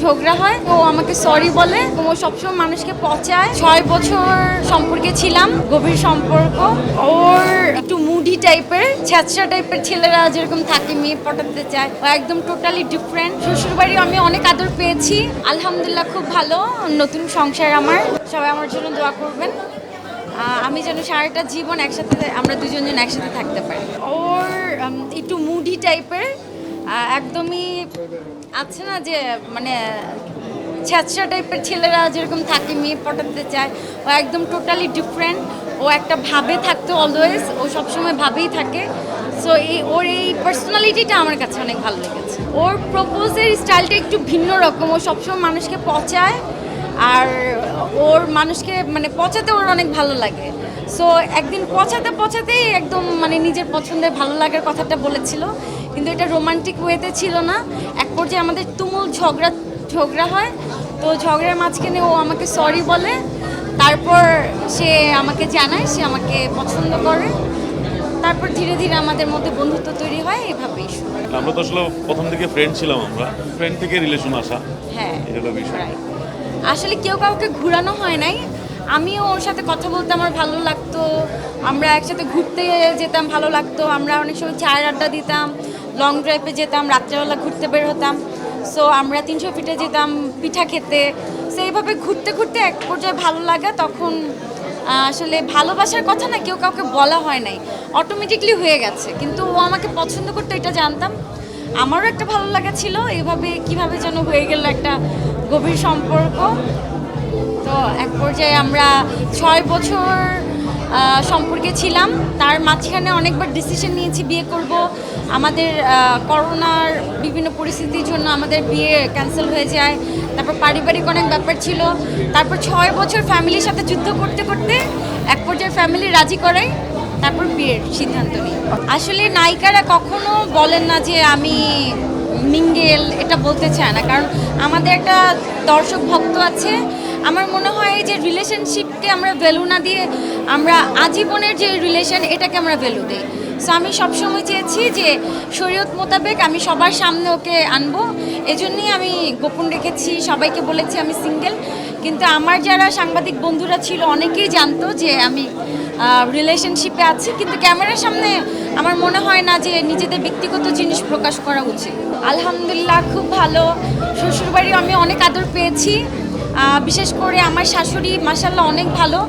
ঝগড়া হয়, ও আমাকে সরি বলে। ও সবসময় মানুষকে পচায়। ছয় বছর সম্পর্কে ছিলাম, গভীর সম্পর্ক। ওর একটু মুডি টাইপের ছ্যাঁচড়া টাইপের ছেলেরা যেরকম থাকে, মেয়ে পটাতে চায়। ও একদম টোটালি ডিফারেন্ট শ্বশুরবাড়ি আমি অনেক আদর পেয়েছি। আলহামদুলিল্লাহ খুব ভালো। নতুন সংসার আমার। সবাই আমার জন্য দোয়া করবেন। আমি যেন সারাটা জীবন একসাথে, আমরা দুজন জন একসাথে থাকতে পারি। ওর একটু মুডি টাইপের একদমই আছে না যে মানে ছ্যাঁচড়া টাইপের ছেলেরা যেরকম থাকে, মেয়ে পটাতে চায়, ও একদম টোটালি ডিফারেন্ট ও একটা ভাবে থাকতো অলওয়েজ ও সবসময় ভাবেই থাকে। সো এই, ওর এই পার্সোনালিটিটা আমার কাছে অনেক ভালো লেগেছে। ওর প্রপোজের স্টাইলটা একটু ভিন্ন রকম। ও সবসময় মানুষকে পচায়, আর ওর মানুষকে মানে পচাতে ওর অনেক ভালো লাগে। সো একদিন পচাতে পচাতেই একদম মানে নিজের পছন্দের ভালো লাগার কথাটা বলেছিল। কিন্তু এটা রোমান্টিক ওয়েতে ছিল না। এক পর্যায়ে আমাদের তুমুল ঝগড়া ঝগড়া হয়। তো ঝগড়ার মাঝখানে ও আমাকে সরি বলে। তারপর সে আমাকে জানায় সে আমাকে পছন্দ করে। তারপর ধীরে ধীরে আমাদের মধ্যে বন্ধুত্ব তৈরি হয়। এভাবেই আমরা তো আসলে প্রথম থেকে ফ্রেন্ড ছিলাম আমরা। ফ্রেন্ড থেকে রিলেশন আসা। হ্যাঁ হলো বিষয়। আসলে কেউ কাউকে ঘোরানো হয় নাই। আমিও ওর সাথে কথা বলতে আমার ভালো লাগতো। আমরা একসাথে ঘুরতে যেতাম, ভালো লাগতো। আমরা অনেক সময় চায়ের আড্ডা দিতাম লং ড্রাইভে যেতাম, রাত্রেবেলা ঘুরতে বের হতাম। সো আমরা তিনশো ফিটে যেতাম পিঠা খেতে। সো এইভাবে ঘুরতে ঘুরতে এক পর্যায়ে ভালো লাগা তখন আসলে ভালোবাসার কথা না কেউ কাউকে বলা হয় নাই। অটোমেটিকলি হয়ে গেছে। কিন্তু ও আমাকে পছন্দ করতো, এটা জানতাম। আমারও একটা ভালো লাগা ছিল এভাবে কীভাবে যেন হয়ে গেল একটা গভীর সম্পর্ক। পর্যায়ে আমরা ছয় বছর সম্পর্কে ছিলাম। তার মাঝখানে অনেকবার ডিসিশন নিয়েছি বিয়ে করব। আমাদের করোনার বিভিন্ন পরিস্থিতির জন্য আমাদের বিয়ে ক্যান্সেল হয়ে যায়। তারপর পারিবারিক অনেক ব্যাপার ছিল। তারপর ছয় বছর ফ্যামিলির সাথে যুদ্ধ করতে করতে এক পর্যায়ে ফ্যামিলি রাজি করাই তারপর বিয়ের সিদ্ধান্ত নিই। আসলে নায়িকারা কখনো বলেন না যে আমি মিঙ্গেল, এটা বলতে চায় না। কারণ আমাদের একটা দর্শক ভক্ত আছে আমার মনে হয় যে রিলেশনশিপকে আমরা ভ্যালু না দিয়ে আমরা আজীবনের যে রিলেশন এটাকে আমরা ভ্যালু দিই। সো আমি সবসময় চেয়েছি যে শরীয়ত মোতাবেক আমি সবার সামনে ওকে আনব। এজন্যই আমি গোপন রেখেছি, সবাইকে বলেছি আমি সিঙ্গেল কিন্তু আমার যারা সাংবাদিক বন্ধুরা ছিল, অনেকেই জানতো যে আমি রিলেশনশিপে আছি। কিন্তু ক্যামেরার সামনে আমার মনে হয় না যে নিজেদের ব্যক্তিগত জিনিস প্রকাশ করা উচিত। আলহামদুলিল্লাহ, খুব ভালো। শ্বশুরবাড়ি আমি অনেক আদর পেয়েছি। বিশেষ করে আমার শাশুড়ি মাসাল্লাহ অনেক ভালো।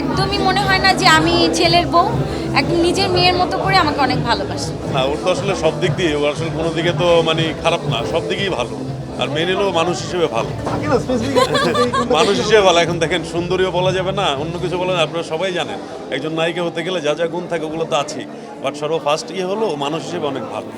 একদমই মনে হয় না যে আমি ছেলের বউ। একদম নিজের মেয়ের মতো করে আমাকে অনেক ভালোবাসে। না ওর তো আসলে সব দিক দিয়ে ওর আসলে কোনো দিকে তো মানে খারাপ না সব দিকেই ভালো। আর মেনে নিলেও মানুষ হিসেবে ভালো। মানুষ হিসেবে ভালো। এখন দেখেন সুন্দরীও বলা যাবে না অন্য কিছু বলা যাবে আপনারা সবাই জানেন। একজন নায়িকা হতে গেলে যা যা গুণ থাকে ওগুলো তো আছেই। বাট সর্ব ফার্স্ট ইয়ে হলো মানুষ হিসেবে অনেক ভালো।